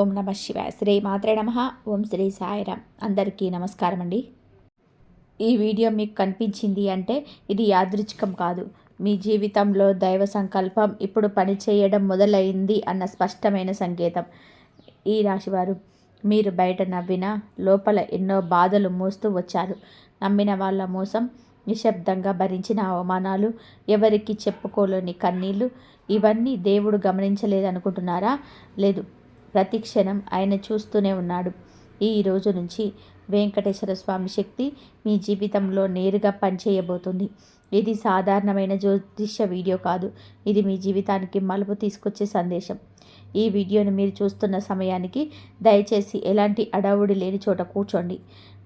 ఓం నమ శివాయ. శ్రీ మాత్రే నమ. ఓం శ్రీ సాయిరామ్ అందరికీ నమస్కారం అండి ఈ వీడియో మీకు కనిపించింది అంటే ఇది యాదృచ్ఛికం కాదు. మీ జీవితంలో దైవ సంకల్పం ఇప్పుడు పనిచేయడం మొదలైంది అన్న స్పష్టమైన సంకేతం. ఈ రాశివారు మీరు బయట నవ్వినా లోపల ఎన్నో బాధలు మోస్తూ వచ్చారు. నమ్మిన వాళ్ళ మోసం నిశ్శబ్దంగా భరించిన అవమానాలు ఎవరికి చెప్పుకోలేని కన్నీళ్ళు ఇవన్నీ దేవుడు గమనించలేదనుకుంటున్నారా? లేదు. ప్రతి క్షణం ఆయన చూస్తూనే ఉన్నాడు. ఈ రోజు నుంచి వెంకటేశ్వర స్వామి శక్తి మీ జీవితంలో నేరుగా పనిచేయబోతుంది. ఇది సాధారణమైన జ్యోతిష్య వీడియో కాదు. ఇది మీ జీవితానికి మలుపు తీసుకొచ్చే సందేశం. ఈ వీడియోను మీరు చూస్తున్న సమయానికి దయచేసి ఎలాంటి అడవుడి లేని చోట కూర్చోండి.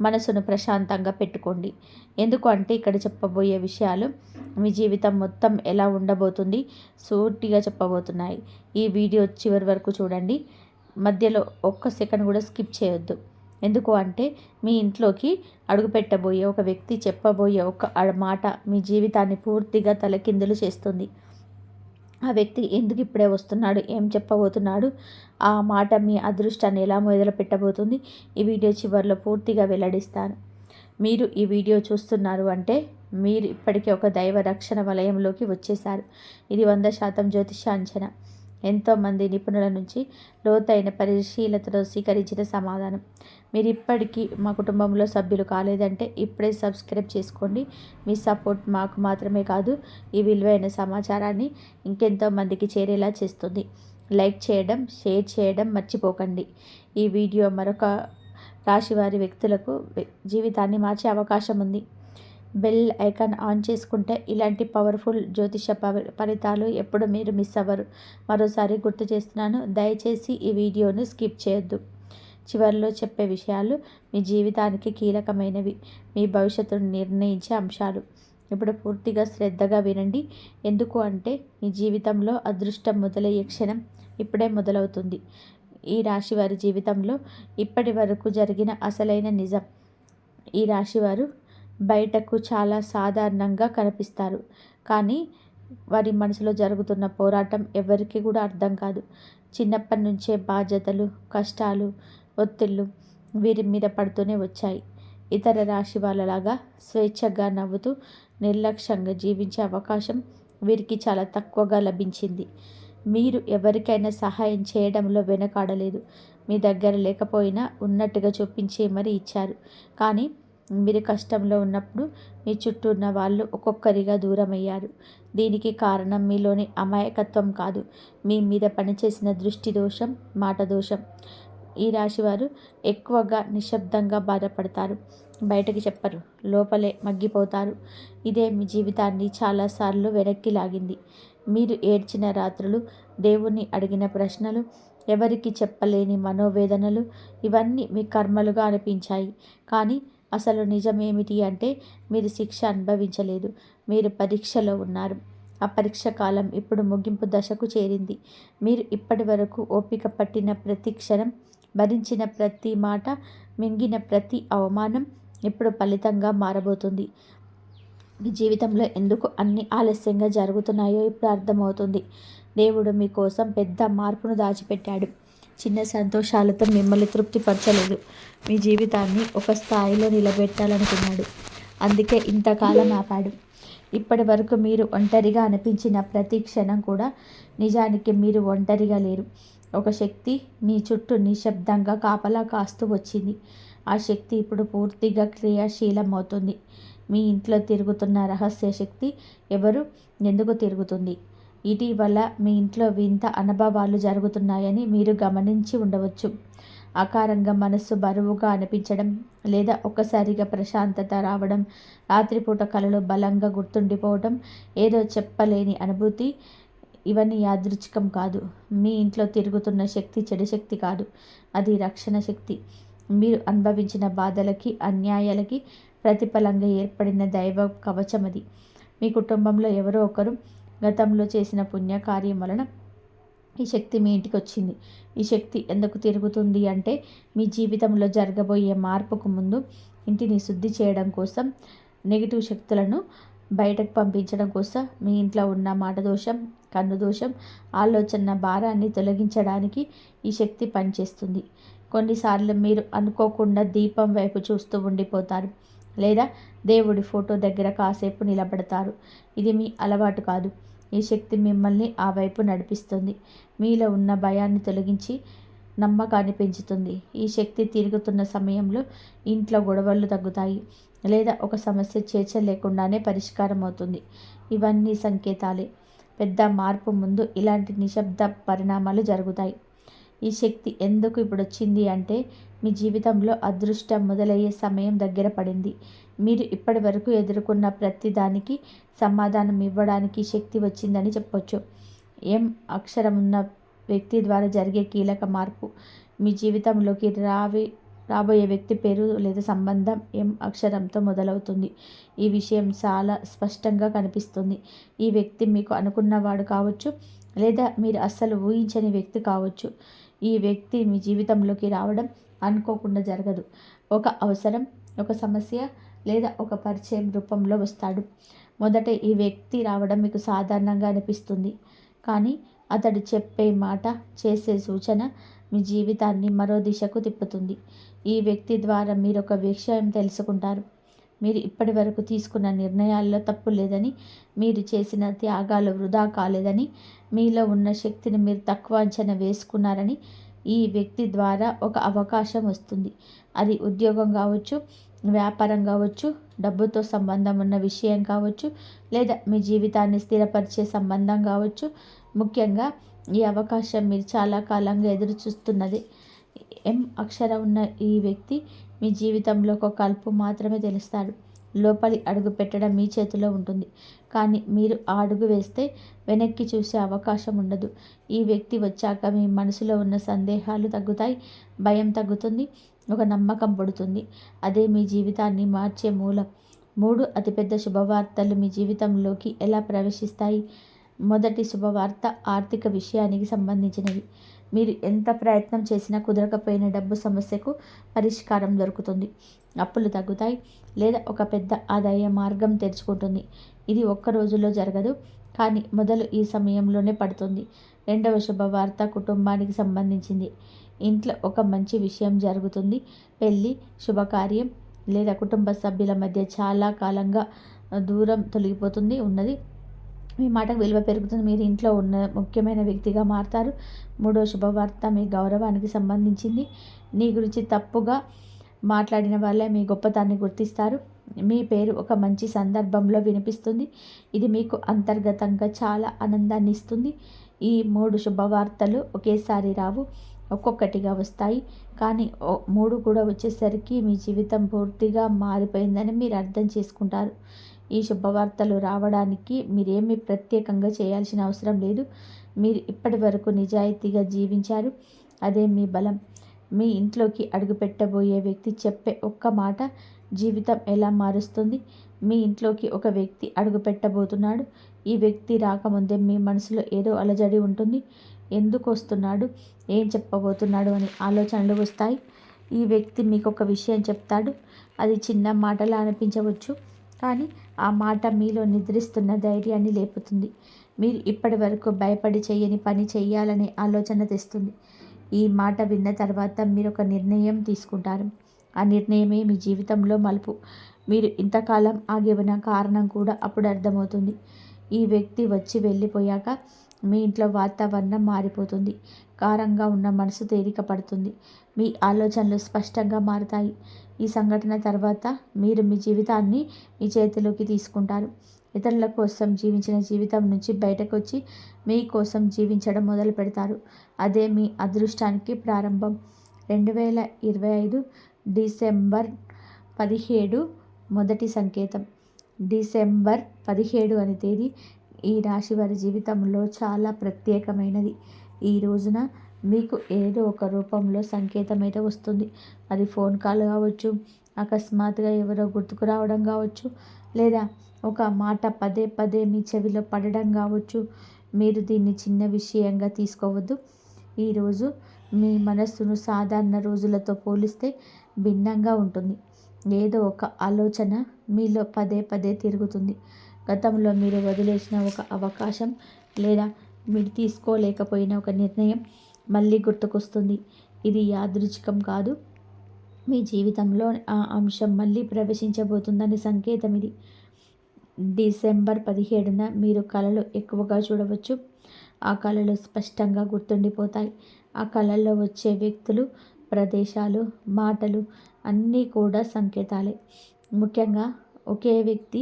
మనసును ప్రశాంతంగా పెట్టుకోండి. ఎందుకు అంటే ఇక్కడ చెప్పబోయే విషయాలు మీ జీవితం మొత్తం ఎలా ఉండబోతుంది సూటిగా చెప్పబోతున్నాయి. ఈ వీడియో చివరి వరకు చూడండి. మధ్యలో ఒక్క సెకండ్ కూడా స్కిప్ చేయొద్దు. ఎందుకు అంటే మీ ఇంట్లోకి అడుగుపెట్టబోయే ఒక వ్యక్తి చెప్పబోయే ఒక మాట మీ జీవితాన్ని పూర్తిగా తలకిందులు చేస్తుంది. ఆ వ్యక్తి ఎందుకు ఇప్పుడే వస్తున్నాడు? ఏం చెప్పబోతున్నాడు? ఆ మాట మీ అదృష్టాన్ని ఎలా మొదలు పెట్టబోతుంది ఈ వీడియో చివరిలో పూర్తిగా వెల్లడిస్తాను. మీరు ఈ వీడియో చూస్తున్నారు అంటే మీరు ఇప్పటికే ఒక దైవ రక్షణ వలయంలోకి వచ్చేశారు. ఇది వంద శాతం జ్యోతిష అంచనా ఎంతోమంది నిపుణుల నుంచి లోతైన పరిశీలతలో స్వీకరించిన సమాధానం. మీరు ఇప్పటికీ మా కుటుంబంలో సభ్యులు కాలేదంటే ఇప్పుడే సబ్స్క్రైబ్ చేసుకోండి. మీ సపోర్ట్ మాకు మాత్రమే కాదు ఈ విలువైన సమాచారాన్ని ఇంకెంతో మందికి చేరేలా చేస్తుంది. లైక్ చేయడం షేర్ చేయడం మర్చిపోకండి. ఈ వీడియో మరొక రాశివారి వ్యక్తులకు జీవితాన్ని మార్చే అవకాశం ఉంది. బెల్ ఐకాన్ ఆన్ చేసుకుంటే ఇలాంటి పవర్ఫుల్ జ్యోతిష ఫలితాలు ఎప్పుడు మీరు మిస్ అవ్వరు. మరోసారి గుర్తు చేస్తున్నాను దయచేసి ఈ వీడియోను స్కిప్ చేయొద్దు. చివరిలో చెప్పే విషయాలు మీ జీవితానికి కీలకమైనవి మీ భవిష్యత్తును నిర్ణయించే అంశాలు. ఇప్పుడు పూర్తిగా శ్రద్ధగా వినండి. ఎందుకు అంటే మీ జీవితంలో అదృష్టం మొదలయ్యే క్షణం ఇప్పుడే మొదలవుతుంది. ఈ రాశి వారి జీవితంలో ఇప్పటి వరకు జరిగిన అసలైన నిజం. ఈ రాశివారు బయటకు చాలా సాధారణంగా కనిపిస్తారు. కానీ వారి మనసులో జరుగుతున్న పోరాటం ఎవరికి కూడా అర్థం కాదు. చిన్నప్పటి నుంచే బాధ్యతలు కష్టాలు ఒత్తిళ్ళు వీరి మీద పడుతూనే వచ్చాయి. ఇతర రాశి వాళ్ళలాగా స్వేచ్ఛగా నవ్వుతూ నిర్లక్ష్యంగా జీవించే అవకాశం వీరికి చాలా తక్కువగా లభించింది. మీరు ఎవరికైనా సహాయం చేయడంలో వెనకాడలేదు. మీ దగ్గర లేకపోయినా ఉన్నట్టుగా చూపించే మరీ ఇచ్చారు. కానీ మీరు కష్టంలో ఉన్నప్పుడు మీ చుట్టూ ఉన్న వాళ్ళు ఒక్కొక్కరిగా దూరమయ్యారు. దీనికి కారణం మీలోని అమాయకత్వం కాదు. మీ మీద పనిచేసిన దృష్టి దోషం మాట దోషం. ఈ రాశివారు ఎక్కువగా నిశ్శబ్దంగా బాధపడతారు. బయటకి చెప్పరు. లోపలే మగ్గిపోతారు. ఇదే మీ జీవితాన్ని చాలాసార్లు వెనక్కి లాగింది. మీరు ఏడ్చిన రాత్రులు దేవుణ్ణి అడిగిన ప్రశ్నలు ఎవరికి చెప్పలేని మనోవేదనలు ఇవన్నీ మీ కర్మలుగా అనిపించాయి. కానీ అసలు నిజమేమిటి అంటే మీరు శిక్ష అనుభవించలేదు. మీరు పరీక్షలో ఉన్నారు. ఆ పరీక్ష కాలం ఇప్పుడు ముగింపు దశకు చేరింది. మీరు ఇప్పటి వరకు ఓపిక పట్టిన ప్రతి క్షణం భరించిన ప్రతి మాట మింగిన ప్రతి అవమానం ఇప్పుడు ఫలితంగా మారబోతుంది. మీ జీవితంలో ఎందుకు అన్ని ఆలస్యంగా జరుగుతున్నాయో ఇప్పుడు అర్థమవుతుంది. దేవుడు మీకోసం పెద్ద మార్పును దాచిపెట్టాడు. చిన్న సంతోషాలతో మిమ్మల్ని తృప్తిపరచలేదు. మీ జీవితాన్ని ఒక స్థాయిలో నిలబెట్టాలనుకున్నాడు. అందుకే ఇంతకాలం ఆపాడు. ఇప్పటి వరకు మీరు ఒంటరిగా అనిపించిన ప్రతి క్షణం కూడా నిజానికి మీరు ఒంటరిగా లేరు. ఒక శక్తి మీ చుట్టూ నిశ్శబ్దంగా కాపలా కాస్తూ వచ్చింది. ఆ శక్తి ఇప్పుడు పూర్తిగా క్రియాశీలం అవుతుంది మీ ఇంట్లో తిరుగుతున్న రహస్య శక్తి ఎవరు? ఎందుకు తిరుగుతుంది? ఇటీవల మీ ఇంట్లో వింత అనుభవాలు జరుగుతున్నాయని మీరు గమనించి ఉండవచ్చు. ఆకారంగా మనస్సు బరువుగా అనిపించడం లేదా ఒక్కసారిగా ప్రశాంతత రావడం రాత్రిపూట కళలు బలంగా గుర్తుండిపోవడం ఏదో చెప్పలేని అనుభూతి ఇవన్నీ యాదృచ్ఛికం కాదు. మీ ఇంట్లో తిరుగుతున్న శక్తి చెడు శక్తి కాదు. అది రక్షణ శక్తి. మీరు అనుభవించిన బాధలకి అన్యాయాలకి ప్రతిఫలంగా ఏర్పడిన దైవ కవచం అది. మీ కుటుంబంలో ఎవరో ఒకరు గతంలో చేసిన పుణ్యకార్యం వలన ఈ శక్తి మీ ఇంటికి వచ్చింది ఈ శక్తి ఎందుకు తిరుగుతుంది అంటే మీ జీవితంలో జరగబోయే మార్పుకు ముందు ఇంటిని శుద్ధి చేయడం కోసం నెగిటివ్ శక్తులను బయటకు పంపించడం కోసం మీ ఇంట్లో ఉన్న మాట దోషం కన్ను దోషం ఆలోచన భారాన్ని తొలగించడానికి ఈ శక్తి పనిచేస్తుంది. కొన్నిసార్లు మీరు అనుకోకుండా దీపం వైపు చూస్తూ ఉండిపోతారు. లేదా దేవుడి ఫోటో దగ్గర కాసేపు నిలబడతారు. ఇది మీ అలవాటు కాదు. ఈ శక్తి మిమ్మల్ని ఆ వైపు నడిపిస్తుంది. మీలో ఉన్న భయాన్ని తొలగించి నమ్మకాన్ని పెంచుతుంది. ఈ శక్తి తిరుగుతున్న సమయంలో ఇంట్లో గొడవలు తగ్గుతాయి లేదా ఒక సమస్య చేర్చ లేకుండానే పరిష్కారం అవుతుంది. ఇవన్నీ సంకేతాలే. పెద్ద మార్పు ముందు ఇలాంటి నిశ్శబ్ద పరిణామాలు జరుగుతాయి. ఈ శక్తి ఎందుకు ఇప్పుడు వచ్చింది అంటే మీ జీవితంలో అదృష్టం మొదలయ్యే సమయం దగ్గర పడింది. మీరు ఇప్పటి వరకు ఎదుర్కొన్న ప్రతి దానికి సమాధానం ఇవ్వడానికి శక్తి వచ్చిందని చెప్పొచ్చు. ఎం అక్షరం ఉన్న వ్యక్తి ద్వారా జరిగే కీలక మార్పు? మీ జీవితంలోకి రావి రాబోయే వ్యక్తి పేరు లేదా సంబంధం ఎం అక్షరంతో మొదలవుతుంది? ఈ విషయం చాలా స్పష్టంగా కనిపిస్తుంది. ఈ వ్యక్తి మీకు అనుకున్నవాడు కావచ్చు లేదా మీరు అస్సలు ఊహించని వ్యక్తి కావచ్చు. ఈ వ్యక్తి మీ జీవితంలోకి రావడం అనుకోకుండా జరగదు. ఒక అవసరం ఒక సమస్య లేదా ఒక పరిచయం రూపంలో వస్తాడు. మొదట ఈ వ్యక్తి రావడం మీకు సాధారణంగా అనిపిస్తుంది. కానీ అతడు చెప్పే మాట చేసే సూచన మీ జీవితాన్ని మరో దిశకు తిప్పుతుంది. ఈ వ్యక్తి ద్వారా మీరు ఒక విషయం తెలుసుకుంటారు. మీరు ఇప్పటి వరకు తీసుకున్న నిర్ణయాల్లో తప్పు లేదని మీరు చేసిన త్యాగాలు వృధా కాలేదని మీలో ఉన్న శక్తిని మీరు తక్కువ అంచనా వేసుకున్నారని ఈ వ్యక్తి ద్వారా ఒక అవకాశం వస్తుంది. అది ఉద్యోగం కావచ్చు వ్యాపారం కావచ్చు డబ్బుతో సంబంధం ఉన్న విషయం కావచ్చు లేదా మీ జీవితాన్ని స్థిరపరిచే సంబంధం కావచ్చు. ముఖ్యంగా ఈ అవకాశం మీరు చాలా కాలంగా ఎదురు చూస్తున్నది ఎం అక్షరం ఉన్న ఈ వ్యక్తి మీ జీవితంలో ఒక కలుపు మాత్రమే తెలుస్తాడు. లోపలి అడుగు పెట్టడం మీ చేతిలో ఉంటుంది. కానీ మీరు ఆ అడుగు వేస్తే వెనక్కి చూసే అవకాశం ఉండదు. ఈ వ్యక్తి వచ్చాక మీ మనసులో ఉన్న సందేహాలు తగ్గుతాయి భయం తగ్గుతుంది ఒక నమ్మకం పడుతుంది. అదే మీ జీవితాన్ని మార్చే మూలం. మూడు అతిపెద్ద శుభవార్తలు మీ జీవితంలోకి ఎలా ప్రవేశిస్తాయి? మొదటి శుభవార్త ఆర్థిక విషయానికి సంబంధించినవి. మీరు ఎంత ప్రయత్నం చేసినా కుదరకపోయిన డబ్బు సమస్యకు పరిష్కారం దొరుకుతుంది. అప్పులు తగ్గుతాయి లేదా ఒక పెద్ద ఆదాయ మార్గం తెరుచుకుంటుంది. ఇది ఒక్క రోజులో జరగదు కానీ మొదలు ఈ సమయంలోనే పడుతుంది. రెండవ శుభవార్త కుటుంబానికి సంబంధించింది. ఇంట్లో ఒక మంచి విషయం జరుగుతుంది. పెళ్ళి శుభకార్యం లేదా కుటుంబ సభ్యుల మధ్య చాలా కాలంగా దూరం తొలగిపోతుంది ఉన్నది మీ మాటకు విలువ పెరుగుతుంది. మీరు ఇంట్లో ఉన్న ముఖ్యమైన వ్యక్తిగా మారుతారు. మూడో శుభవార్త మీ గౌరవానికి సంబంధించింది. నీ గురించి తప్పుగా మాట్లాడిన వాళ్ళే మీ గొప్పతాన్ని గుర్తిస్తారు. మీ పేరు ఒక మంచి సందర్భంలో వినిపిస్తుంది. ఇది మీకు అంతర్గతంగా చాలా ఆనందాన్ని ఇస్తుంది. ఈ మూడు శుభవార్తలు ఒకేసారి రావు ఒక్కొక్కటిగా వస్తాయి. కానీ మూడు కూడా వచ్చేసరికి మీ జీవితం పూర్తిగా మారిపోయిందని మీరు అర్థం చేసుకుంటారు. ఈ శుభవార్తలు రావడానికి మీరేమీ ప్రత్యేకంగా చేయాల్సిన అవసరం లేదు. మీరు ఇప్పటి వరకు నిజాయితీగా జీవించారు. అదే మీ బలం. మీ ఇంట్లోకి అడుగుపెట్టబోయే వ్యక్తి చెప్పే ఒక్క మాట జీవితం ఎలా మారుస్తుంది? మీ ఇంట్లోకి ఒక వ్యక్తి అడుగు పెట్టబోతున్నాడు ఈ వ్యక్తి రాకముందే మీ మనసులో ఏదో అలజడి ఉంటుంది. ఎందుకు వస్తున్నాడు? ఏం చెప్పబోతున్నాడు? అని ఆలోచనలు వస్తాయి. ఈ వ్యక్తి మీకు ఒక విషయం చెప్తాడు. అది చిన్న మాటలా అనిపించవచ్చు. కానీ ఆ మాట మీలో నిద్రిస్తున్న ధైర్యాన్ని లేపుతుంది. మీరు ఇప్పటి వరకు భయపడి చేయని పని చేయాలనే ఆలోచన తెస్తుంది. ఈ మాట విన్న తర్వాత మీరు ఒక నిర్ణయం తీసుకుంటారు. ఆ నిర్ణయమే మీ జీవితంలో మలుపు. మీరు ఇంతకాలం ఆగిన కారణం కూడా అప్పుడు అర్థమవుతుంది. ఈ వ్యక్తి వచ్చి వెళ్ళిపోయాక మీ ఇంట్లో వాతావరణం మారిపోతుంది. కారంగా ఉన్న మనసు తేలిక పడుతుంది మీ ఆలోచనలు స్పష్టంగా మారుతాయి. ఈ సంఘటన తర్వాత మీరు మీ జీవితాన్ని మీ చేతిలోకి తీసుకుంటారు. ఇతరుల కోసం జీవించిన జీవితం నుంచి బయటకు వచ్చి మీ కోసం జీవించడం మొదలు పెడతారు. అదే మీ అదృష్టానికి ప్రారంభం. రెండు వేల ఇరవై ఐదు డిసెంబర్ పదిహేడు మొదటి సంకేతం. డిసెంబర్ పదిహేడు అనే తేదీ ఈ రాశి వారి జీవితంలో చాలా ప్రత్యేకమైనది. ఈ రోజున మీకు ఏదో ఒక రూపంలో సంకేతం అయితే వస్తుంది. అది ఫోన్ కాల్ కావచ్చు అకస్మాత్తుగా ఎవరో గుర్తుకు రావడం కావచ్చు లేదా ఒక మాట పదే పదే మీ చెవిలో పడడం కావచ్చు. మీరు దీన్ని చిన్న విషయంగా తీసుకోవద్దు. ఈరోజు మీ మనస్సును సాధారణ రోజులతో పోలిస్తే భిన్నంగా ఉంటుంది. ఏదో ఒక ఆలోచన మీలో పదే పదే తిరుగుతుంది. గతంలో మీరు వదిలేసిన ఒక అవకాశం లేదా మీరు తీసుకోలేకపోయిన ఒక నిర్ణయం మళ్ళీ గుర్తుకొస్తుంది. ఇది యాదృచ్ఛికం కాదు. మీ జీవితంలో ఆ అంశం మళ్ళీ ప్రవేశించబోతుందని సంకేతం ఇది. డిసెంబర్ పదిహేడున మీరు కళలు ఎక్కువగా చూడవచ్చు. ఆ కళలు స్పష్టంగా గుర్తుండిపోతాయి. ఆ కళల్లో వచ్చే వ్యక్తులు ప్రదేశాలు మాటలు అన్నీ కూడా సంకేతాలే. ముఖ్యంగా ఒకే వ్యక్తి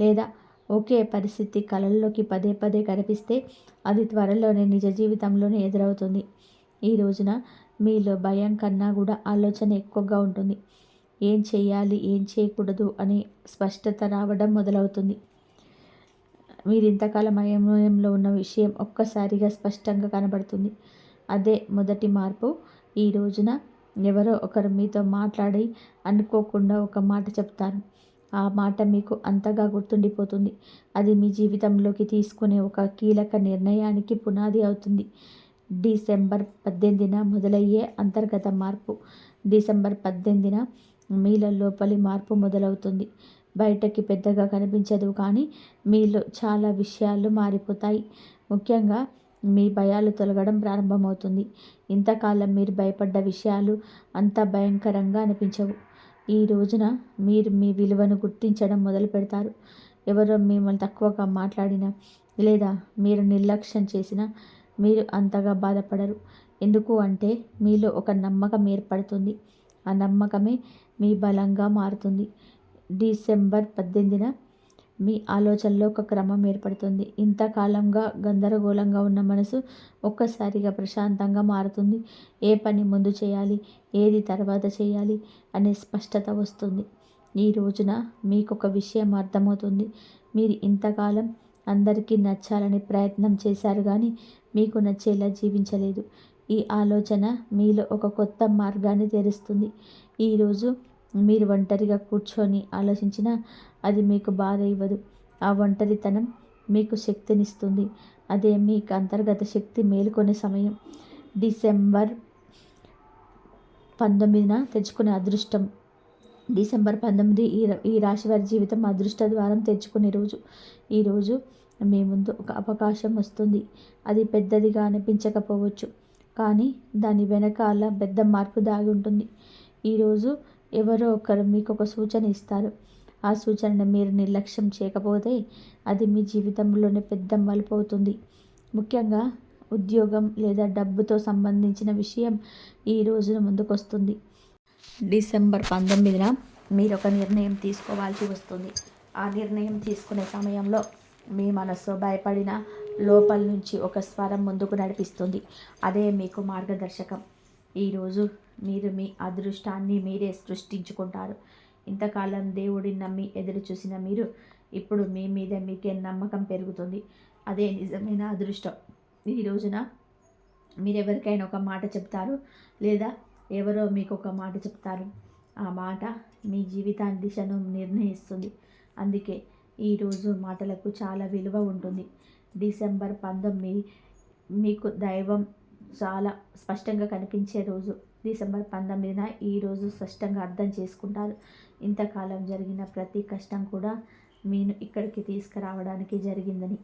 లేదా ఒకే పరిస్థితి కళల్లోకి పదే పదే కనిపిస్తే అది త్వరలోనే నిజ జీవితంలోనే ఎదురవుతుంది. ఈ రోజున మీలో భయం కన్నా కూడా ఆలోచన ఎక్కువగా ఉంటుంది. ఏం చేయాలి ఏం చేయకూడదు? అని స్పష్టత రావడం మొదలవుతుంది. మీరు ఇంతకాలం అయోమయంలో ఉన్న విషయం ఒక్కసారిగా స్పష్టంగా కనబడుతుంది. అదే మొదటి మార్పు. ఈ రోజున ఎవరో ఒకరు మీతో మాట్లాడి అనుకోకుండా ఒక మాట చెప్తారు. ఆ మాట మీకు అంతగా గుర్తుండిపోతుంది. అది మీ జీవితంలోకి తీసుకునే ఒక కీలక నిర్ణయానికి పునాది అవుతుంది. డిసెంబర్ పద్దెనిమిదిన మొదలయ్యే అంతర్గత మార్పు. డిసెంబర్ పద్దెనిమిదిన మీల లోపలి మార్పు మొదలవుతుంది. బయటకి పెద్దగా కనిపించదు కానీ మీలో చాలా విషయాలు మారిపోతాయి. ముఖ్యంగా మీ భయాలు తొలగడం ప్రారంభమవుతుంది. ఇంతకాలం మీరు భయపడ్డ విషయాలు అంత భయంకరంగా అనిపించవు. ఈ రోజున మీరు మీ విలువను గుర్తించడం మొదలు పెడతారు. ఎవరో మిమ్మల్ని తక్కువగా మాట్లాడినా లేదా మీరు నిర్లక్ష్యం చేసినా మీరు అంతగా బాధపడరు. ఎందుకు అంటే మీలో ఒక నమ్మకం ఏర్పడుతుంది. ఆ నమ్మకమే మీ బలంగా మారుతుంది. డిసెంబర్ పద్దెనిమిదిన మీ ఆలోచనలో ఒక క్రమం ఏర్పడుతుంది. ఇంతకాలంగా గందరగోళంగా ఉన్న మనసు ఒక్కసారిగా ప్రశాంతంగా మారుతుంది. ఏ పని ముందు చేయాలి ఏది తర్వాత చేయాలి అనే స్పష్టత వస్తుంది. ఈ రోజున మీకు ఒక విషయం అర్థమవుతుంది. మీరు ఇంతకాలం అందరికీ నచ్చాలని ప్రయత్నం చేశారు కానీ మీకు నచ్చేలా జీవించలేదు. ఈ ఆలోచన మీలో ఒక కొత్త మార్గాన్ని తెరుస్తుంది. ఈరోజు మీరు ఒంటరిగా కూర్చొని ఆలోచించినా అది మీకు బాధ ఇవ్వదు. ఆ ఒంటరితనం మీకు శక్తినిస్తుంది. అదే మీకు అంతర్గత శక్తి మేలుకొనే సమయం. డిసెంబర్ పంతొమ్మిదిన తెచ్చుకునే అదృష్టం. డిసెంబర్ పంతొమ్మిది ఈ ఈ రాశి వారి జీవితం అదృష్ట ద్వారం తెచ్చుకునే రోజు. ఈరోజు మీ ముందు ఒక అవకాశం వస్తుంది. అది పెద్దదిగా అనిపించకపోవచ్చు. కానీ దాని వెనకాల పెద్ద మార్పు దాగి ఉంటుంది. ఈరోజు ఎవరో ఒకరు మీకు ఒక సూచన ఇస్తారు. ఆ సూచనను మీరు నిర్లక్ష్యం చేయకపోతే అది మీ జీవితంలోనే పెద్ద మలుపు అవుతుంది. ముఖ్యంగా ఉద్యోగం లేదా డబ్బుతో సంబంధించిన విషయం ఈ రోజున ముందుకొస్తుంది. డిసెంబర్ పంతొమ్మిదిన మీరు ఒక నిర్ణయం తీసుకోవాల్సి వస్తుంది. ఆ నిర్ణయం తీసుకునే సమయంలో మీ మనసు భయపడిన లోపల నుంచి ఒక స్వరం ముందుకు నడిపిస్తుంది. అదే మీకు మార్గదర్శకం. ఈరోజు మీరు మీ అదృష్టాన్ని మీరే సృష్టించుకుంటారు. ఇంతకాలం దేవుడిని నమ్మి ఎదురు చూసిన మీరు ఇప్పుడు మీ మీద మీకే నమ్మకం పెరుగుతుంది. అదే నిజమైన అదృష్టం. ఈ రోజున మీరు ఎవరికైనా ఒక మాట చెప్తారు? లేదా ఎవరో మీకు ఒక మాట చెప్తారు? ఆ మాట మీ జీవితాన్ని దిశను నిర్ణయిస్తుంది. అందుకే ఈరోజు మాటలకు చాలా విలువ ఉంటుంది. డిసెంబర్ పంతొమ్మిది మీకు దైవం చాలా స్పష్టంగా కనిపించే రోజు. డిసెంబర్ పంతొమ్మిదిన ఈరోజు స్పష్టంగా అర్థం చేసుకుంటారు. ఇంతకాలం జరిగిన ప్రతి కష్టం కూడా మీను ఇక్కడికి తీసుకురావడానికి జరిగిందని.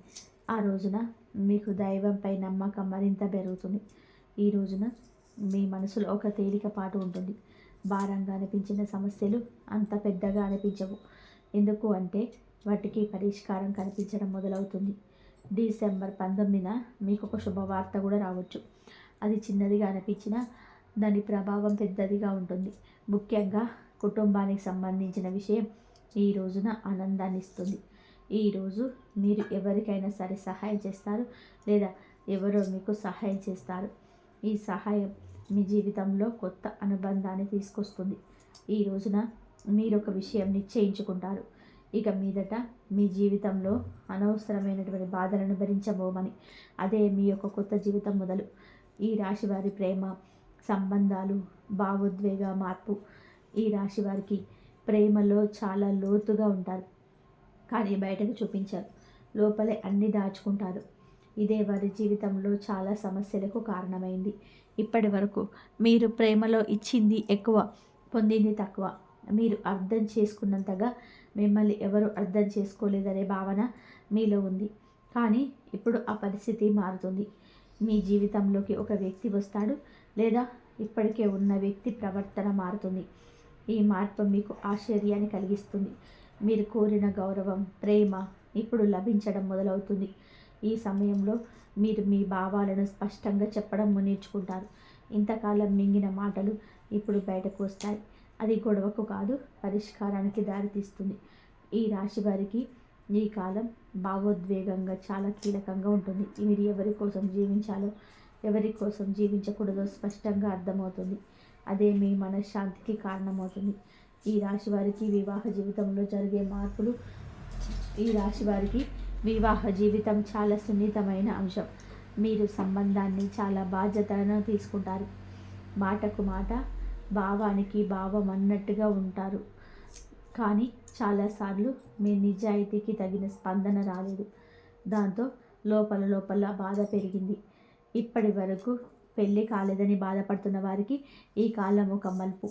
ఆ రోజున మీకు దైవంపై నమ్మకం మరింత పెరుగుతుంది. ఈ రోజున మీ మనసులో ఒక తేలికపాటు ఉంటుంది. భారంగా అనిపించిన సమస్యలు అంత పెద్దగా అనిపించవు. ఎందుకు అంటే వాటికి పరిష్కారం కనిపించడం మొదలవుతుంది. డిసెంబర్ పంతొమ్మిదిన మీకు ఒక శుభవార్త కూడా రావచ్చు. అది చిన్నదిగా అనిపించినా దాని ప్రభావం పెద్దదిగా ఉంటుంది. ముఖ్యంగా కుటుంబానికి సంబంధించిన విషయం ఈ రోజున ఆనందాన్ని ఇస్తుంది. ఈరోజు మీరు ఎవరికైనా సరే సహాయం చేస్తారు లేదా ఎవరో మీకు సహాయం చేస్తారు. ఈ సహాయం మీ జీవితంలో కొత్త అనుబంధాన్ని తీసుకొస్తుంది. ఈ రోజున మీరు ఒక విషయం నిశ్చయించుకుంటారు. ఇక మీదట మీ జీవితంలో అనవసరమైనటువంటి బాధలను భరించబోమని అదే మీ యొక్క కొత్త జీవితం మొదలు. ఈ రాశి వారి ప్రేమ సంబంధాలు భావోద్వేగ మార్పు ఈ రాశి వారికి ప్రేమలో చాలా లోతుగా ఉంటారు. కానీ బయటకు చూపించారు. లోపలే అన్ని దాచుకుంటారు. ఇదే వారి జీవితంలో చాలా సమస్యలకు కారణమైంది. ఇప్పటి వరకు మీరు ప్రేమలో ఇచ్చింది ఎక్కువ పొందింది తక్కువ. మీరు అర్థం చేసుకున్నంతగా మిమ్మల్ని ఎవరు అర్థం చేసుకోలేదనే భావన మీలో ఉంది. కానీ ఇప్పుడు ఆ పరిస్థితి మారుతుంది. మీ జీవితంలోకి ఒక వ్యక్తి వస్తాడు లేదా ఇప్పటికే ఉన్న వ్యక్తి ప్రవర్తన మారుతుంది. ఈ మార్పు మీకు ఆశ్చర్యాన్ని కలిగిస్తుంది. మీరు కోరిన గౌరవం ప్రేమ ఇప్పుడు లభించడం మొదలవుతుంది. ఈ సమయంలో మీరు మీ భావాలను స్పష్టంగా చెప్పడం నేర్చుకుంటారు ఇంతకాలం మింగిన మాటలు ఇప్పుడు బయటకు వస్తాయి. అది గొడవకు కాదు పరిష్కారానికి దారితీస్తుంది. ఈ రాశి వారికి ఈ కాలం భావోద్వేగంగా చాలా కీలకంగా ఉంటుంది. మీరు ఎవరి కోసం జీవించాలో ఎవరి కోసం జీవించకూడదో స్పష్టంగా అర్థమవుతుంది. అదే మీ మనశ్శాంతికి కారణమవుతుంది. ఈ రాశి వారికి వివాహ జీవితంలో జరిగే మార్పులు ఈ రాశి వారికి వివాహ జీవితం చాలా సున్నితమైన అంశం. మీరు సంబంధాన్ని చాలా బాధ్యతను తీసుకుంటారు. మాటకు మాట భావానికి భావం అన్నట్టుగా ఉంటారు. కానీ చాలాసార్లు మీ నిజాయితీకి తగిన స్పందన రాలేదు. దాంతో లోపల లోపల బాధ పెరిగింది. ఇప్పటి వరకు పెళ్ళి కాలేదని బాధపడుతున్న వారికి ఈ కాలం ఒక మలుపు.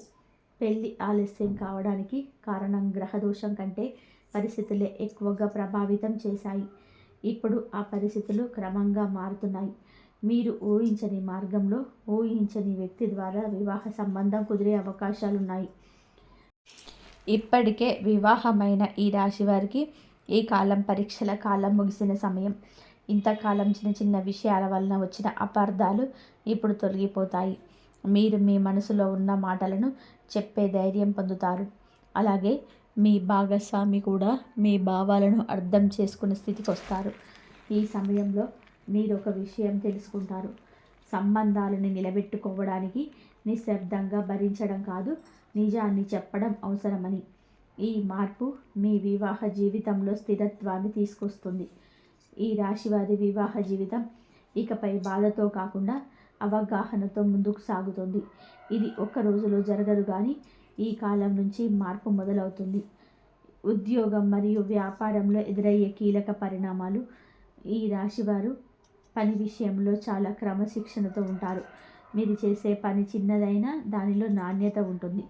పెళ్ళి ఆలస్యం కావడానికి కారణం గ్రహదోషం కంటే పరిస్థితులే ఎక్కువగా ప్రభావితం చేశాయి. ఇప్పుడు ఆ పరిస్థితులు క్రమంగా మారుతున్నాయి. మీరు ఊహించని మార్గంలో ఊహించని వ్యక్తి ద్వారా వివాహ సంబంధం కుదిరే అవకాశాలున్నాయి. ఇప్పటికే వివాహమైన ఈ రాశి వారికి ఈ కాలం పరీక్షల కాలం ముగిసిన సమయం. ఇంతకాలం చిన్న చిన్న విషయాల వలన వచ్చిన అపార్థాలు ఇప్పుడు తొలగిపోతాయి. మీరు మీ మనసులో ఉన్న మాటలను చెప్పే ధైర్యం పొందుతారు. అలాగే మీ భాగస్వామి కూడా మీ భావాలను అర్థం చేసుకునే స్థితికి వస్తారు. ఈ సమయంలో మీరు ఒక విషయం తెలుసుకుంటారు. సంబంధాలను నిలబెట్టుకోవడానికి నిశ్శబ్దంగా భరించడం కాదు నిజాన్ని చెప్పడం అవసరమని. ఈ మార్పు మీ వివాహ జీవితంలో స్థిరత్వాన్ని తీసుకొస్తుంది. ఈ రాశివారి వివాహ జీవితం ఇకపై బాధతో కాకుండా అవగాహనతో ముందుకు సాగుతుంది. ఇది ఒక్క రోజులో జరగదు కానీ ఈ కాలం నుంచి మార్పు మొదలవుతుంది. ఉద్యోగం మరియు వ్యాపారంలో ఎదురయ్యే కీలక పరిణామాలు ఈ రాశివారు పని విషయంలో చాలా క్రమశిక్షణతో ఉంటారు. మీరు చేసే పని చిన్నదైనా దానిలో నాణ్యత ఉంటుంది.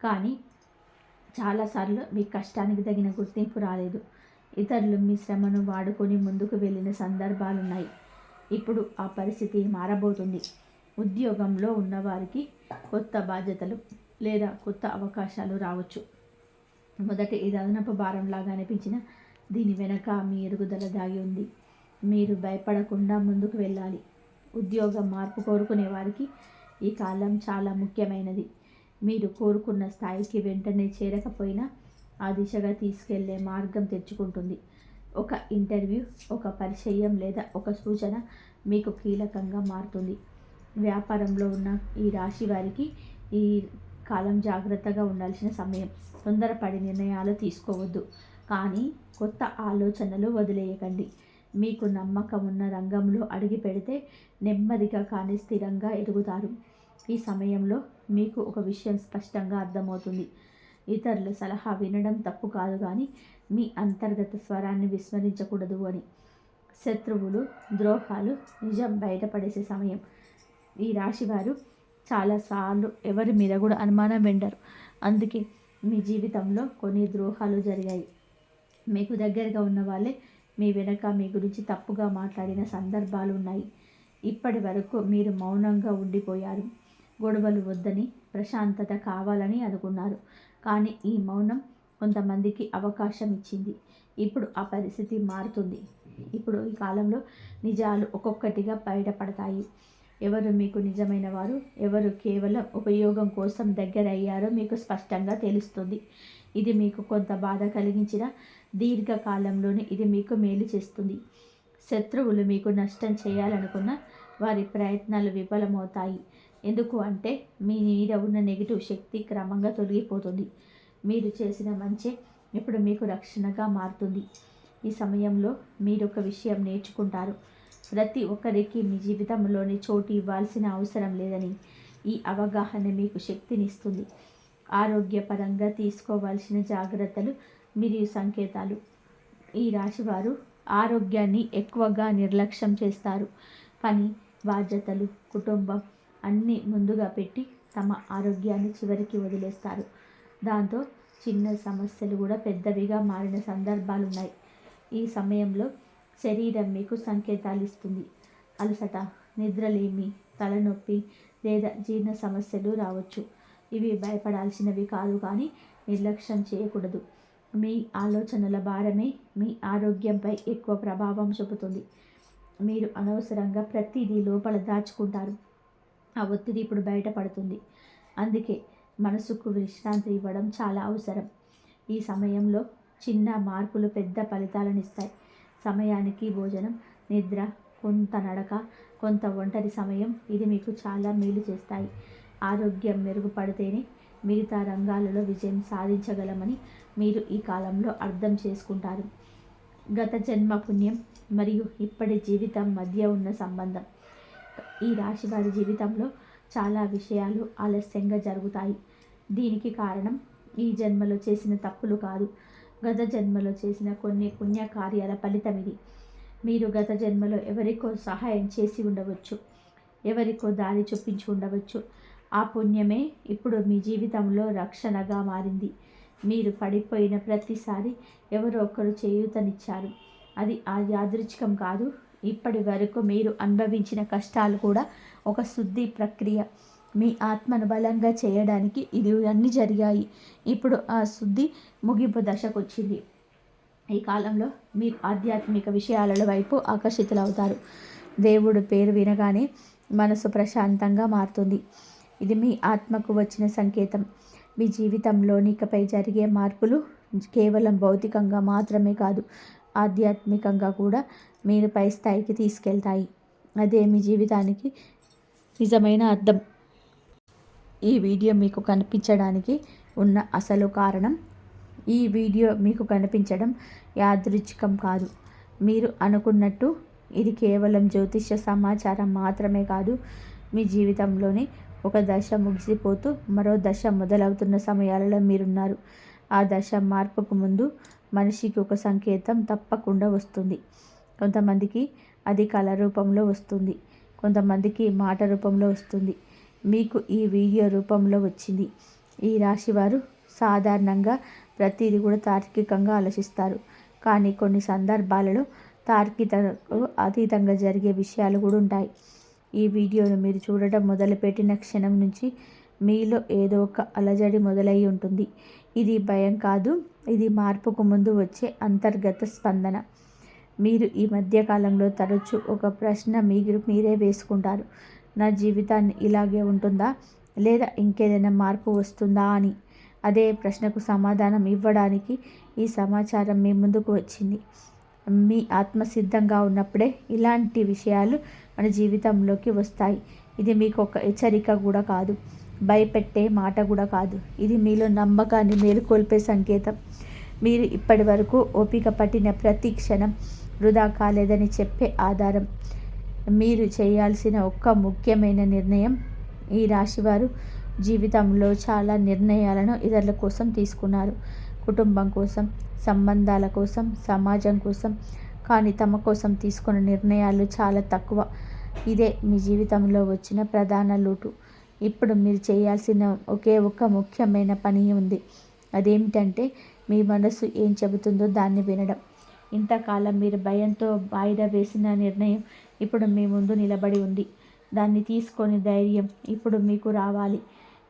కానీ చాలాసార్లు మీ కష్టానికి తగిన గుర్తింపు రాలేదు. ఇతరులు మీ శ్రమను వాడుకొని ముందుకు వెళ్ళిన సందర్భాలున్నాయి. ఇప్పుడు ఆ పరిస్థితి మారబోతుంది. ఉద్యోగంలో ఉన్నవారికి కొత్త బాధ్యతలు లేదా కొత్త అవకాశాలు రావచ్చు. మొదట ఇది అదనపు భారంలాగా అనిపించిన దీని వెనక మీ ఎరుగుదల దాగి ఉంది. మీరు భయపడకుండా ముందుకు వెళ్ళాలి. ఉద్యోగం మార్పు కోరుకునే వారికి ఈ కాలం చాలా ముఖ్యమైనది. మీరు కోరుకున్న స్థాయికి వెంటనే చేరకపోయినా ఆ దిశగా తీసుకెళ్ళే మార్గం తెచ్చుకుంటుంది. ఒక ఇంటర్వ్యూ ఒక పరిచయం లేదా ఒక సూచన మీకు కీలకంగా మారుతుంది. వ్యాపారంలో ఉన్న ఈ రాశి వారికి ఈ కాలం జాగ్రత్తగా ఉండాల్సిన సమయం. తొందరపడి నిర్ణయాలు తీసుకోవద్దు. కానీ కొత్త ఆలోచనలు వదిలేయకండి. మీకు నమ్మకం ఉన్న రంగంలో అడిగి పెడితే నెమ్మదిగా కానీ స్థిరంగా ఎదుగుతారు. ఈ సమయంలో మీకు ఒక విషయం స్పష్టంగా అర్థమవుతుంది. ఇతరుల సలహా వినడం తప్పు కాదు కానీ మీ అంతర్గత స్వరాన్ని విస్మరించకూడదు అని. శత్రువులు ద్రోహాలు నిజం బయటపడేసే సమయం. ఈ రాశివారు చాలాసార్లు ఎవరి మీద కూడా అనుమానం వెండరు. అందుకే మీ జీవితంలో కొన్ని ద్రోహాలు జరిగాయి. మీకు దగ్గరగా ఉన్న వాళ్ళే మీ వెనక మీ గురించి తప్పుగా మాట్లాడిన సందర్భాలు ఉన్నాయి. ఇప్పటి వరకు మీరు మౌనంగా ఉండిపోయారు. గొడవలు వద్దని ప్రశాంతత కావాలని అనుకున్నారు. కానీ ఈ మౌనం కొంతమందికి అవకాశం ఇచ్చింది. ఇప్పుడు ఆ పరిస్థితి మారుతుంది. ఇప్పుడు ఈ కాలంలో నిజాలు ఒక్కొక్కటిగా బయటపడతాయి. ఎవరు మీకు నిజమైన వారు? ఎవరు కేవలం ఉపయోగం కోసం దగ్గర అయ్యారో మీకు స్పష్టంగా తెలుస్తుంది. ఇది మీకు కొంత బాధ కలిగించిన దీర్ఘకాలంలోనే ఇది మీకు మేలు చేస్తుంది. శత్రువులు మీకు నష్టం చేయాలనుకున్న వారి ప్రయత్నాలు విఫలమవుతాయి. ఎందుకు అంటే మీ మీద ఉన్న నెగిటివ్ శక్తి క్రమంగా తొలగిపోతుంది. మీరు చేసిన మంచి ఇప్పుడు మీకు రక్షణగా మారుతుంది. ఈ సమయంలో మీరు ఒక విషయం నేర్చుకుంటారు. ప్రతి ఒక్కరికి మీ జీవితంలోని చోటు ఇవ్వాల్సిన అవసరం లేదని ఈ అవగాహన మీకు శక్తినిస్తుంది. ఆరోగ్యపరంగా తీసుకోవాల్సిన జాగ్రత్తలు మరియు సంకేతాలు. ఈ రాశివారు ఆరోగ్యాన్ని ఎక్కువగా నిర్లక్ష్యం చేస్తారు. పని బాధ్యతలు కుటుంబం అన్నీ ముందుగా పెట్టి తమ ఆరోగ్యాన్ని చివరికి వదిలేస్తారు. దాంతో చిన్న సమస్యలు కూడా పెద్దవిగా మారిన సందర్భాలు ఉన్నాయి ఈ సమయంలో శరీరం మీకు సంకేతాలు ఇస్తుంది. అలసట నిద్రలేమి తలనొప్పి లేదా జీర్ణ సమస్యలు రావచ్చు. ఇవి భయపడాల్సినవి కాదు కానీ నిర్లక్ష్యం చేయకూడదు. మీ ఆలోచనల భారమే మీ ఆరోగ్యంపై ఎక్కువ ప్రభావం చూపుతుంది. మీరు అనవసరంగా ప్రతిదీ లోపల దాచుకుంటారు. ఆ ఒత్తిడి ఇప్పుడు బయటపడుతుంది. అందుకే మనసుకు విశ్రాంతి ఇవ్వడం చాలా అవసరం. ఈ సమయంలో చిన్న మార్పులు పెద్ద ఫలితాలను ఇస్తాయి. సమయానికి భోజనం నిద్ర కొంత నడక కొంత ఒంటరి సమయం ఇది మీకు చాలా మేలు చేస్తాయి. ఆరోగ్యం మెరుగుపడితేనే మిగతా రంగాలలో విజయం సాధించగలమని మీరు ఈ కాలంలో అర్థం చేసుకుంటారు. గత జన్మ పుణ్యం మరియు ఇప్పటి జీవితం మధ్య ఉన్న సంబంధం. ఈ రాశి వారి జీవితంలో చాలా విషయాలు ఆలస్యంగా జరుగుతాయి. దీనికి కారణం ఈ జన్మలో చేసిన తప్పులు కాదు. గత జన్మలో చేసిన కొన్ని పుణ్యకార్యాల ఫలితం ఇది. మీరు గత జన్మలో ఎవరికో సహాయం చేసి ఉండవచ్చు. ఎవరికో దారి చూపించి ఉండవచ్చు. ఆ పుణ్యమే ఇప్పుడు మీ జీవితంలో రక్షణగా మారింది. మీరు పడిపోయిన ప్రతిసారి ఎవరో ఒకరు చేయూతనిచ్చారు. అది ఆ యాదృచ్ఛికం కాదు. ఇప్పటి వరకు మీరు అనుభవించిన కష్టాలు కూడా ఒక శుద్ధి ప్రక్రియ. మీ ఆత్మను బలంగా చేయడానికి ఇది అన్నీ జరిగాయి. ఇప్పుడు ఆ శుద్ధి ముగింపు దశకు వచ్చింది ఈ కాలంలో మీరు ఆధ్యాత్మిక విషయాల వైపు ఆకర్షితులవుతారు. దేవుడు పేరు వినగానే మనసు ప్రశాంతంగా మారుతుంది. ఇది మీ ఆత్మకు వచ్చిన సంకేతం. మీ జీవితంలోనికపై జరిగే మార్పులు కేవలం భౌతికంగా మాత్రమే కాదు ఆధ్యాత్మికంగా కూడా మీరు పై స్థాయికి తీసుకెళ్తాయి. అదే మీ జీవితానికి నిజమైన అర్థం. ఈ వీడియో మీకు కనిపించడానికి ఉన్న అసలు కారణం ఈ వీడియో మీకు కనిపించడం యాదృచ్ఛికం కాదు. మీరు అనుకున్నట్టు ఇది కేవలం జ్యోతిష్య సమాచారం మాత్రమే కాదు మీ జీవితంలోనే ఒక దశ ముగిసిపోతూ మరో దశ మొదలవుతున్న సమయాలలో మీరున్నారు. ఆ దశ మార్పుకు ముందు మనిషికి ఒక సంకేతం తప్పకుండా వస్తుంది. కొంతమందికి అది కళ రూపంలో వస్తుంది. కొంతమందికి మాట రూపంలో వస్తుంది. మీకు ఈ వీడియో రూపంలో వచ్చింది. ఈ రాశివారు సాధారణంగా ప్రతిదీ కూడా తార్కికంగా ఆలోచిస్తారు. కానీ కొన్ని సందర్భాలలో తార్కికతకు అతీతంగా జరిగే విషయాలు కూడా ఉంటాయి. ఈ వీడియోను మీరు చూడటం మొదలుపెట్టిన క్షణం నుంచి మీలో ఏదో ఒక అలజడి మొదలై ఉంటుంది. ఇది భయం కాదు ఇది మార్పుకు ముందు వచ్చే అంతర్గత స్పందన. మీరు ఈ మధ్యకాలంలో తరచూ ఒక ప్రశ్న మీరు మీరే వేసుకుంటారు. నా జీవితాన్ని ఇలాగే ఉంటుందా? లేదా ఇంకేదైనా మార్పు వస్తుందా అని. అదే ప్రశ్నకు సమాధానం ఇవ్వడానికి ఈ సమాచారం మీ ముందుకు వచ్చింది. మీ ఆత్మ సిద్ధంగా ఉన్నప్పుడే ఇలాంటి విషయాలు మన జీవితంలోకి వస్తాయి. ఇది మీకు ఒక హెచ్చరిక కూడా కాదు. భయపెట్టే మాట కూడా కాదు. ఇది మీలో నమ్మకాన్ని మేలుకొల్పే సంకేతం. మీరు ఇప్పటి వరకు ఓపిక పట్టిన ప్రతి క్షణం వృధా కాలేదని చెప్పే ఆధారం. మీరు చేయాల్సిన ఒక్క ముఖ్యమైన నిర్ణయం ఈ రాశివారు జీవితంలో చాలా నిర్ణయాలను ఇతరుల కోసం తీసుకున్నారు. కుటుంబం కోసం సంబంధాల కోసం సమాజం కోసం కానీ తమ కోసం తీసుకున్న నిర్ణయాలు చాలా తక్కువ. ఇదే మీ జీవితంలో వచ్చిన ప్రధాన లోటు. ఇప్పుడు మీరు చేయాల్సిన ఒకే ఒక ముఖ్యమైన పని ఉంది. అదేమిటంటే మీ మనసు ఏం చెబుతుందో దాన్ని వినడం. ఇంతకాలం మీరు భయంతో వాయిదా వేసిన నిర్ణయం ఇప్పుడు మీ ముందు నిలబడి ఉంది. దాన్ని తీసుకొని ధైర్యం ఇప్పుడు మీకు రావాలి.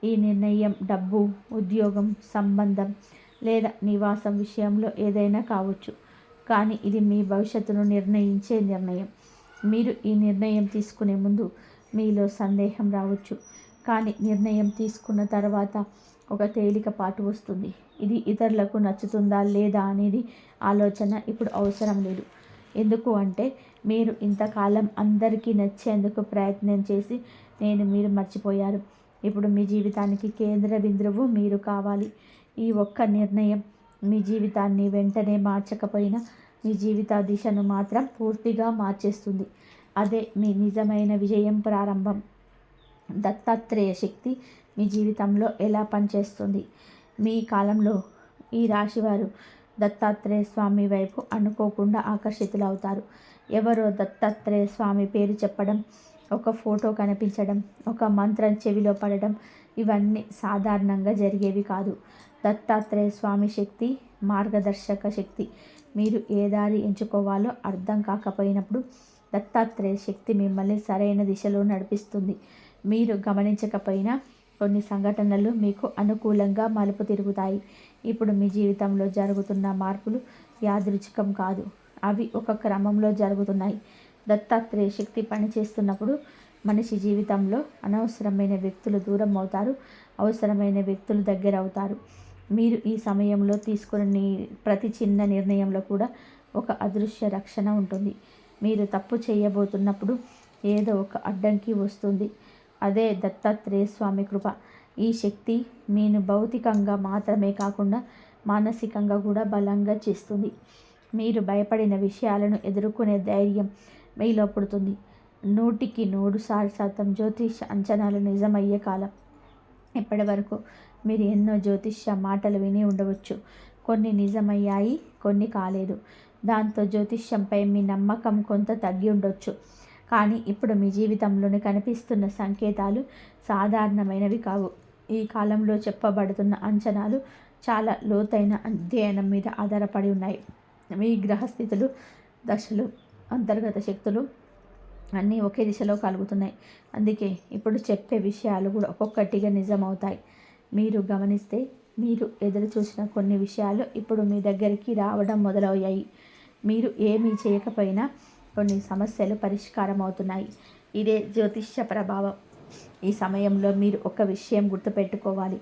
ఈ నిర్ణయం డబ్బు ఉద్యోగం సంబంధం లేదా నివాసం విషయంలో ఏదైనా కావచ్చు. కానీ ఇది మీ భవిష్యత్తును నిర్ణయించే నిర్ణయం. మీరు ఈ నిర్ణయం తీసుకునే ముందు మీలో సందేహం రావచ్చు. కానీ నిర్ణయం తీసుకున్న తర్వాత ఒక తేలికపాటు వస్తుంది. ఇది ఇతరులకు నచ్చుతుందా లేదా అనేది ఆలోచన ఇప్పుడు అవసరం లేదు. ఎందుకు అంటే మీరు ఇంతకాలం అందరికీ నచ్చేందుకు ప్రయత్నం చేసి నేను మీరు మర్చిపోయారు. ఇప్పుడు మీ జీవితానికి కేంద్ర బిందువు మీరు కావాలి. ఈ ఒక్క నిర్ణయం మీ జీవితాన్ని వెంటనే మార్చకపోయినా మీ జీవిత దిశను మాత్రం పూర్తిగా మార్చేస్తుంది. అదే మీ నిజమైన విజయం ప్రారంభం. దత్తాత్రేయ శక్తి మీ జీవితంలో ఎలా పనిచేస్తుంది? మీ కాలంలో ఈ రాశివారు దత్తాత్రేయ స్వామి వైపు అనుకోకుండా ఆకర్షితులవుతారు. ఎవరో దత్తాత్రేయ స్వామి పేరు చెప్పడం ఒక ఫోటో కనిపించడం ఒక మంత్రం చెవిలో పడడం ఇవన్నీ సాధారణంగా జరిగేవి కాదు. దత్తాత్రేయ స్వామి శక్తి మార్గదర్శక శక్తి. మీరు ఏ దారి ఎంచుకోవాలో అర్థం కాకపోయినప్పుడు దత్తాత్రేయ శక్తి మిమ్మల్ని సరైన దిశలో నడిపిస్తుంది. మీరు గమనించకపోయినా కొన్ని సంఘటనలు మీకు అనుకూలంగా మలుపు తిరుగుతాయి. ఇప్పుడు మీ జీవితంలో జరుగుతున్న మార్పులు యాదృచ్ఛికం కాదు. అవి ఒక క్రమంలో జరుగుతున్నాయి. దత్తాత్రేయ శక్తి పనిచేస్తున్నప్పుడు మనిషి జీవితంలో అనవసరమైన వ్యక్తులు దూరం అవుతారు. అవసరమైన వ్యక్తులు దగ్గర అవుతారు మీరు ఈ సమయంలో తీసుకునే ప్రతి చిన్న నిర్ణయంలో కూడా ఒక అదృశ్య రక్షణ ఉంటుంది. మీరు తప్పు చేయబోతున్నప్పుడు ఏదో ఒక అడ్డంకి వస్తుంది. అదే దత్తాత్రేయ స్వామి కృప. ఈ శక్తి మీను భౌతికంగా మాత్రమే కాకుండా మానసికంగా కూడా బలంగా చేస్తుంది. మీరు భయపడిన విషయాలను ఎదుర్కొనే ధైర్యం మీలో పుడుతుంది. నూటికి నూరు సార్ శాతం జ్యోతిష అంచనాలు నిజమయ్యే కాలం. ఇప్పటి వరకు మీరు ఎన్నో జ్యోతిష్య మాటలు విని ఉండవచ్చు. కొన్ని నిజమయ్యాయి కొన్ని కాలేదు. దాంతో జ్యోతిష్యంపై మీ నమ్మకం కొంత తగ్గి ఉండొచ్చు. కానీ ఇప్పుడు మీ జీవితంలోని కనిపిస్తున్న సంకేతాలు సాధారణమైనవి కావు. ఈ కాలంలో చెప్పబడుతున్న అంచనాలు చాలా లోతైన అధ్యయనం మీద ఆధారపడి ఉన్నాయి. మీ గ్రహస్థితులు దశలు అంతర్గత శక్తులు అన్నీ ఒకే దిశలో కలుగుతున్నాయి. అందుకే ఇప్పుడు చెప్పే విషయాలు కూడా ఒక్కొక్కటిగా నిజమవుతాయి. మీరు గమనిస్తే మీరు ఎదురు చూసిన కొన్ని విషయాలు ఇప్పుడు మీ దగ్గరికి రావడం మొదలయ్యాయి. మీరు ఏమీ చేయకపోయినా కొన్ని సమస్యలు పరిష్కారం అవుతున్నాయి ఇదే జ్యోతిష్య ప్రభావం. ఈ సమయంలో మీరు ఒక విషయం గుర్తుపెట్టుకోవాలి.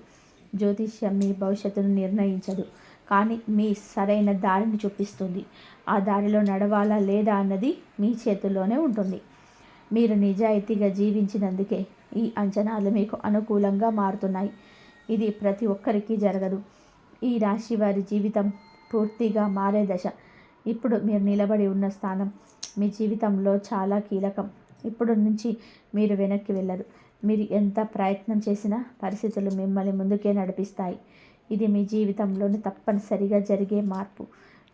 జ్యోతిష్యం మీ భవిష్యత్తును నిర్ణయించదు కానీ మీ సరైన దారిని చూపిస్తుంది. ఆ దారిలో నడవాలా లేదా అన్నది మీ చేతుల్లోనే ఉంటుంది. మీరు నిజాయితీగా జీవించినందుకే ఈ అంచనాలు మీకు అనుకూలంగా మారుతున్నాయి. ఇది ప్రతి ఒక్కరికి జరగదు. ఈ రాశి వారి జీవితం పూర్తిగా మారే దశ. ఇప్పుడు మీరు నిలబడి ఉన్న స్థానం మీ జీవితంలో చాలా కీలకం. ఇప్పుడు నుంచి మీరు వెనక్కి వెళ్ళరు. మీరు ఎంత ప్రయత్నం చేసినా పరిస్థితులు మిమ్మల్ని ముందుకే నడిపిస్తాయి. ఇది మీ జీవితంలోని తప్పనిసరిగా జరిగే మార్పు.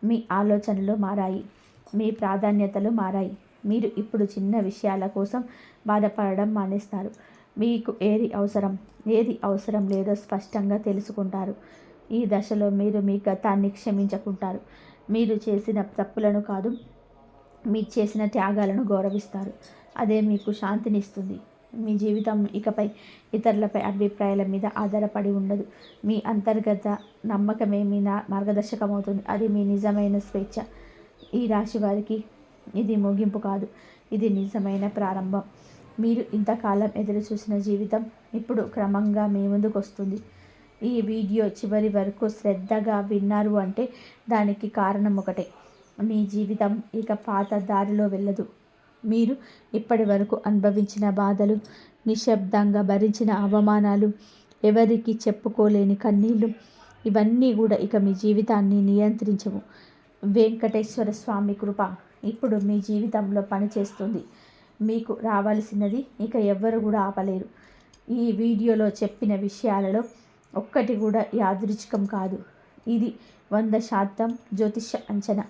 మీ ఆలోచనలు మారాయి. మీ ప్రాధాన్యతలు మారాయి. మీరు ఇప్పుడు చిన్న విషయాల కోసం బాధపడడం మానేస్తారు. మీకు ఏది అవసరం? ఏది అవసరం లేదో స్పష్టంగా తెలుసుకుంటారు. ఈ దశలో మీరు మీ గతాన్ని క్షమించకుంటారు. మీరు చేసిన తప్పులను కాదు మీరు చేసిన త్యాగాలను గౌరవిస్తారు. అదే మీకు శాంతినిస్తుంది. మీ జీవితం ఇకపై ఇతరులపై అభిప్రాయాల మీద ఆధారపడి ఉండదు. మీ అంతర్గత నమ్మకమే మీ నా మార్గదర్శకం అవుతుంది అది మీ నిజమైన స్వేచ్ఛ. ఈ రాశి వారికి ఇది ముగింపు కాదు. ఇది నిజమైన ప్రారంభం. మీరు ఇంతకాలం ఎదురు చూసిన జీవితం ఇప్పుడు క్రమంగా మీ ముందుకు వస్తుంది ఈ వీడియో చివరి వరకు శ్రద్ధగా విన్నారు అంటే దానికి కారణం ఒకటే. మీ జీవితం ఇక పాత దారిలో వెళ్ళదు. మీరు ఇప్పటి వరకు అనుభవించిన బాధలు నిశ్శబ్దంగా భరించిన అవమానాలు ఎవరికి చెప్పుకోలేని కన్నీళ్ళు ఇవన్నీ కూడా ఇక మీ జీవితాన్ని నియంత్రించవు. వెంకటేశ్వర స్వామి కృప ఇప్పుడు మీ జీవితంలో పనిచేస్తుంది. మీకు రావాల్సినది ఇక ఎవ్వరు కూడా ఆపలేరు. ఈ వీడియోలో చెప్పిన విషయాలలో ఒక్కటి కూడా యాదృచ్ఛికం కాదు. ఇది వంద శాతం జ్యోతిష అంచనా.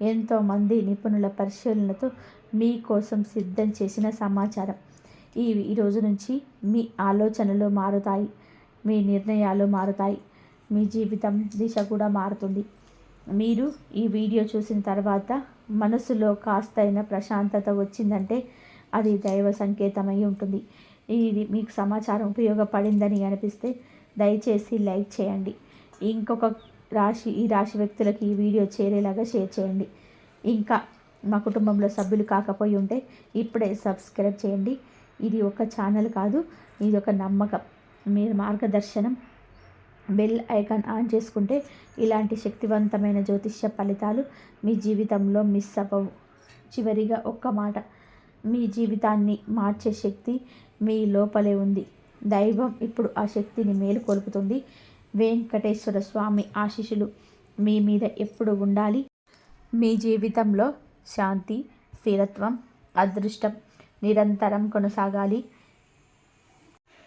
ఎంతోమంది నిపుణుల పరిశీలనతో మీకోసం సిద్ధం చేసిన సమాచారం. ఈ ఈరోజు నుంచి మీ ఆలోచనలు మారుతాయి. మీ నిర్ణయాలు మారుతాయి. మీ జీవితం దిశ కూడా మారుతుంది. మీరు ఈ వీడియో చూసిన తర్వాత మనసులో కాస్తైన ప్రశాంతత వచ్చిందంటే అది దైవ సంకేతమై ఉంటుంది. ఇది మీకు సమాచారం ఉపయోగపడిందని అనిపిస్తే దయచేసి లైక్ చేయండి. ఇంకొక రాశి ఈ రాశి వ్యక్తులకి ఈ వీడియో చేరేలాగా షేర్ చేయండి. ఇంకా మా కుటుంబంలో సభ్యులు కాకపోయి ఉంటే ఇప్పుడే సబ్స్క్రైబ్ చేయండి. ఇది ఒక ఛానల్ కాదు ఇది ఒక నమ్మకం. మీరు మార్గదర్శనం బెల్ ఐకాన్ ఆన్ చేసుకుంటే ఇలాంటి శక్తివంతమైన జ్యోతిష్య ఫలితాలు మీ జీవితంలో మిస్ అవ్వవు. చివరిగా ఒక్క మాట మీ జీవితాన్ని మార్చే శక్తి మీ లోపలే ఉంది. దైవం ఇప్పుడు ఆ శక్తిని మేలుకొల్పుతుంది వెంకటేశ్వర స్వామి ఆశీస్సులు మీ మీద ఎప్పుడు ఉండాలి? మీ జీవితంలో శాంతి స్థిరత్వం అదృష్టం నిరంతరం కొనసాగాలి.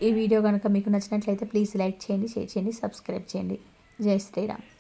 ఈ వీడియో కనుక మీకు నచ్చినట్లయితే ప్లీజ్ లైక్ చేయండి షేర్ చేయండి సబ్స్క్రైబ్ చేయండి. జై శ్రీరామ్.